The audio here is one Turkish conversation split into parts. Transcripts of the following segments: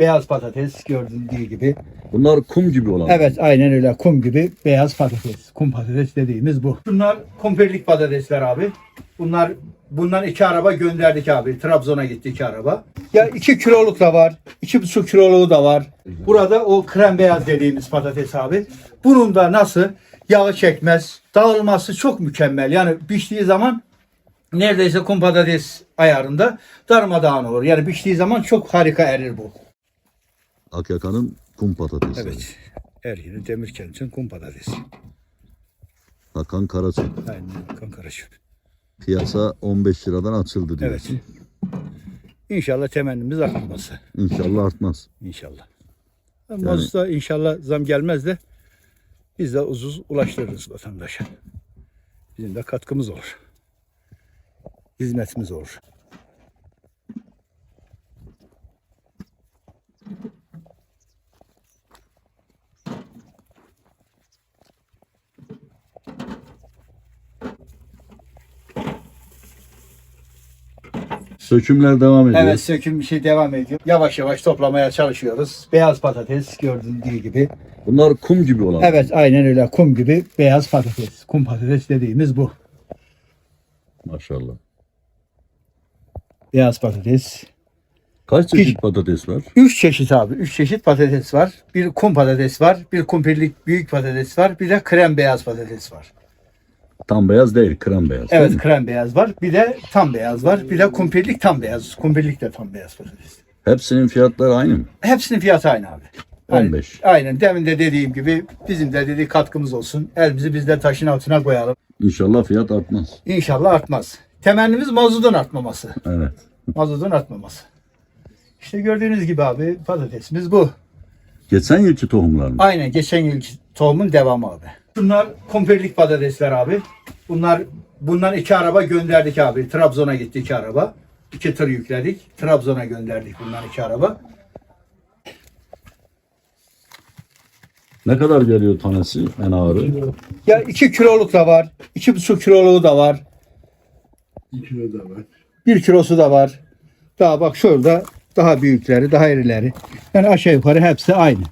beyaz patates gördüğünüz gibi. Bunlar kum gibi olan. Evet aynen öyle kum gibi beyaz patates. Kum patates dediğimiz bu. Bunlar kumpirlik patatesler abi. Bunlar bundan iki araba gönderdik abi. Trabzon'a gitti iki araba. Ya iki kiloluk da var. iki buçuk kiloluğu da var. Burada o krem beyaz dediğimiz patates abi. Bunun da nasıl yağı çekmez. Dağılması çok mükemmel. Yani piştiği zaman neredeyse kum patates ayarında darmadağın olur. Yani piştiği zaman çok harika erir bu. Akyaka'nın kum patatesi. Evet. Ergin'in Demirkent'in kum patatesi. Hakan Karaçay. Aynen kankara çöp. Piyasa 15 liradan açıldı diyor. Evet. İnşallah temennimiz artması. İnşallah artmaz. İnşallah. Mazota inşallah zam gelmez de biz de uzun ulaştırırız vatandaşa. Bizim de katkımız olur. Hizmetimiz olur. Sökümler devam ediyor. Evet söküm bir şey devam ediyor. Yavaş yavaş toplamaya çalışıyoruz. Beyaz patates gördüğünüz gibi. Bunlar kum gibi olan. Evet aynen öyle kum gibi beyaz patates. Kum patates dediğimiz bu. Maşallah. Beyaz patates. Kaç çeşit Hiç- patates var? Üç çeşit abi. Üç çeşit patates var. Bir kum patates var. Bir kumpirlik büyük patates var. Bir de krem beyaz patates var. Tam beyaz değil, krem beyaz. değil Evet mi? krem beyaz var. Bir de tam beyaz var. Bir de kumpirlik tam beyaz. Kumpirlik de tam beyaz patates. Hepsinin fiyatları aynı mı? Hepsinin fiyatı aynı abi. 15. Aynen. Demin de dediğim gibi bizim de dediği katkımız olsun. Elimizi biz de taşın altına koyalım. İnşallah fiyat artmaz. İnşallah artmaz. Temennimiz mazotun artmaması. Evet. Mazotun artmaması. İşte gördüğünüz gibi abi patatesimiz bu. Geçen yılki tohumlar mı? Aynen geçen yıl tohumun devamı abi. Bunlar kumpirlik patatesler abi. Bunlar bundan iki araba gönderdik abi. Trabzon'a gitti iki araba. İki tır yükledik. Trabzon'a gönderdik bundan iki araba. Ne kadar geliyor tanesi en ağırı? Ya iki kiloluk da var. iki buçuk kiloluğu da var. Bir kilo da var. Bir kilosu da var. Daha bak şurada daha büyükleri, daha irileri. Yani aşağı yukarı hepsi aynı.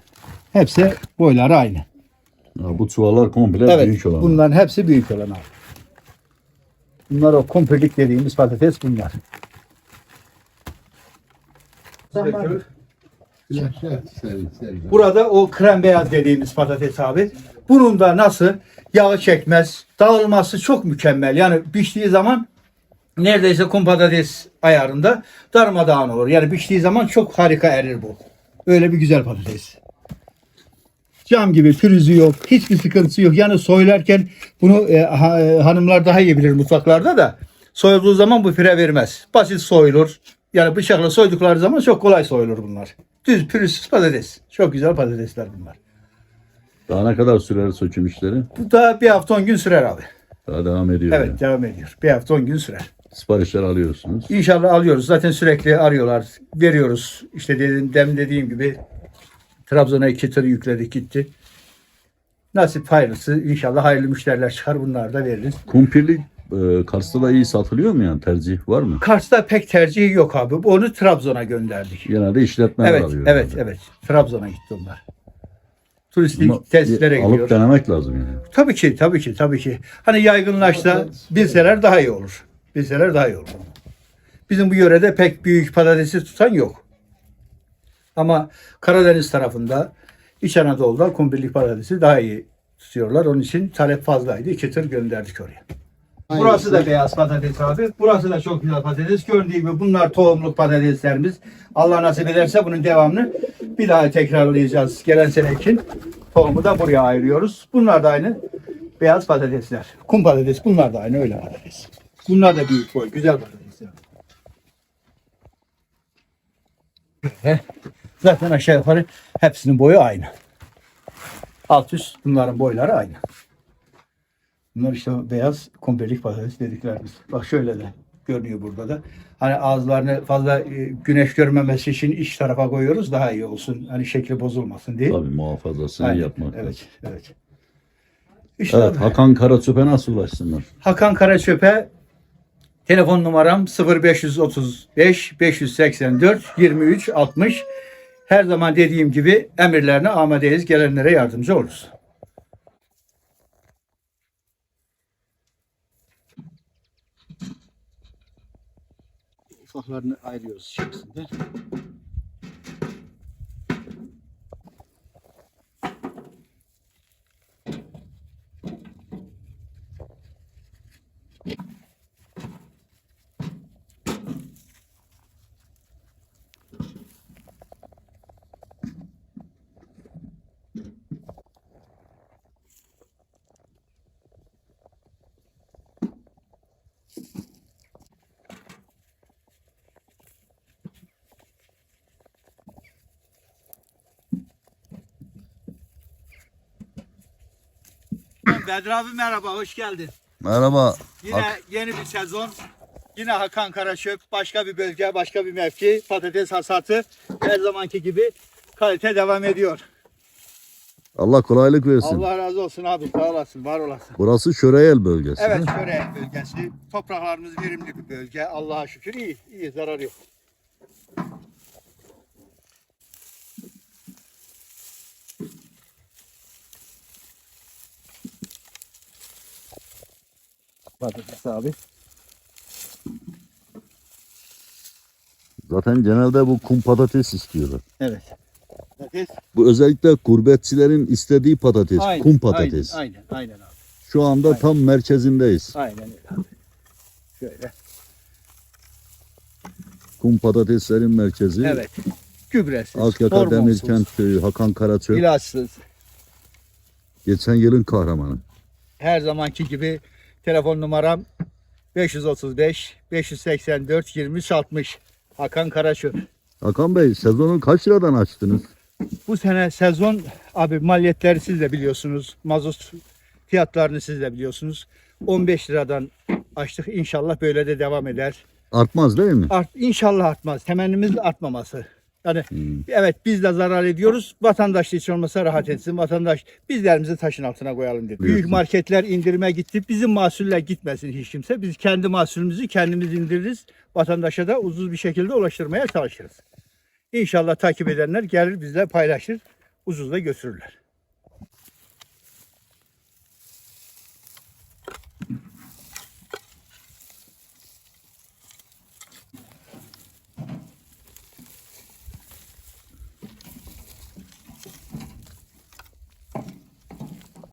Hepsi boyları aynı. Bu çuvallar komple Evet. büyük olan. bunların hepsi büyük olan abi. Bunlar o kumpirlik dediğimiz patates bunlar. Burada o krem beyaz dediğimiz patates abi. Bunun da nasıl yağı çekmez. Dağılması çok mükemmel. Yani piştiği zaman neredeyse kum patates ayarında darmadağın olur. Yani piştiği zaman çok harika erir bu. Öyle bir güzel patates. Cam gibi pürüzü yok. Hiçbir sıkıntısı yok. Yani soylarken bunu e, ha- e, hanımlar daha iyi bilir mutfaklarda da. Soyulduğu zaman bu püre vermez. Basit soyulur. Yani bıçakla soydukları zaman çok kolay soyulur bunlar. Düz pürüzsüz patates. Çok güzel patatesler bunlar. Daha ne kadar sürer söküm işleri? Bu da bir hafta on gün sürer abi. Daha devam ediyor. Evet yani. devam ediyor. Bir hafta on gün sürer. Siparişler alıyorsunuz. İnşallah alıyoruz. Zaten sürekli arıyorlar. Veriyoruz. İşte dedim, demin dediğim gibi Trabzon'a iki tır yükledik gitti. Nasip hayırlısı. İnşallah hayırlı müşteriler çıkar. Bunlar da veririz. Kumpirlik e, Kars'ta da iyi satılıyor mu yani? Tercih var mı? Kars'ta pek tercihi yok abi. Onu Trabzon'a gönderdik. Genelde işletmeler Evet, alıyor. evet, yani. evet. Trabzon'a gitti onlar. Turistik Ama tesislere alıp gidiyor. denemek lazım yani. Tabii ki, tabii ki, tabii ki. Hani yaygınlaşsa bilseler daha iyi olur. Bilseler daha iyi olur. Bizim bu yörede pek büyük patatesi tutan yok. Ama Karadeniz tarafında, İç Anadolu'da kumpirlik patatesi daha iyi tutuyorlar. Onun için talep fazlaydı. İki tır gönderdik oraya. Burası da beyaz patates abi. Burası da çok güzel patates. Gördüğü gibi bunlar tohumluk patateslerimiz. Allah nasip ederse bunun devamını bir daha tekrarlayacağız. Gelen sene için tohumu da buraya ayırıyoruz. Bunlar da aynı beyaz patatesler. Kum patates bunlar da aynı öyle patates. Bunlar da büyük boy. Güzel patatesler. Böyle. Zaten aşağı yukarı hepsinin boyu aynı. Alt üst bunların boyları aynı. Bunlar işte beyaz kumpirlik patates dediklerimiz. Bak şöyle de görünüyor burada da. Hani ağızlarını fazla e, güneş görmemesi için iç tarafa koyuyoruz daha iyi olsun. Hani şekli bozulmasın diye. Tabii muhafazasını Aynen, yapmak lazım. Evet, evet. İşte Evet, Hakan Karaçöp'e nasıl ulaşsınlar? Hakan Karaçöp'e telefon numaram 0535 584 23 60. Her zaman dediğim gibi emirlerine amadeyiz. Gelenlere yardımcı oluruz. Ufaklarını ayırıyoruz içerisinde. Bedri abi merhaba, hoş geldin. Merhaba. Yine yeni bir sezon. Yine Hakan Karaçök, başka bir bölge, başka bir mevki. Patates hasatı her zamanki gibi kalite devam ediyor. Allah kolaylık versin. Allah razı olsun abi, sağ olasın, var olasın. Burası Şöreyel bölgesi. Evet, şöyle bölgesi. Topraklarımız verimli bir bölge. Allah'a şükür iyi, iyi, zarar yok. Patates abi. Zaten genelde bu kum patates istiyorlar. Evet. Patates. Bu özellikle gurbetçilerin istediği patates. Aynen, kum patates. Aynen, aynen, aynen abi. Şu anda Aynen. tam merkezindeyiz. Aynen öyle abi. Şöyle. Kum patateslerin merkezi. Evet. Gübresiz, Akyaka Demirkent Köyü, Hakan Karaçök. ilaçsız. Geçen yılın kahramanı. Her zamanki gibi telefon numaram 535 584 23 60. Hakan Karaçöp. Hakan Bey sezonu kaç liradan açtınız? Bu sene sezon abi maliyetleri siz de biliyorsunuz. Mazot fiyatlarını siz de biliyorsunuz. 15 liradan açtık. İnşallah böyle de devam eder. Artmaz değil mi? Art, inşallah artmaz. Temennimiz artmaması. Yani Hmm. evet biz de zarar ediyoruz. Vatandaş da hiç olmasa rahat etsin. Vatandaş bizlerimizi taşın altına koyalım dedi. Büyük marketler indirime gitti. Bizim mahsuller gitmesin hiç kimse. Biz kendi mahsulümüzü kendimiz indiririz. Vatandaşa da ucuz bir şekilde ulaştırmaya çalışırız. İnşallah takip edenler gelir bizle paylaşır. Ucuz da götürürler.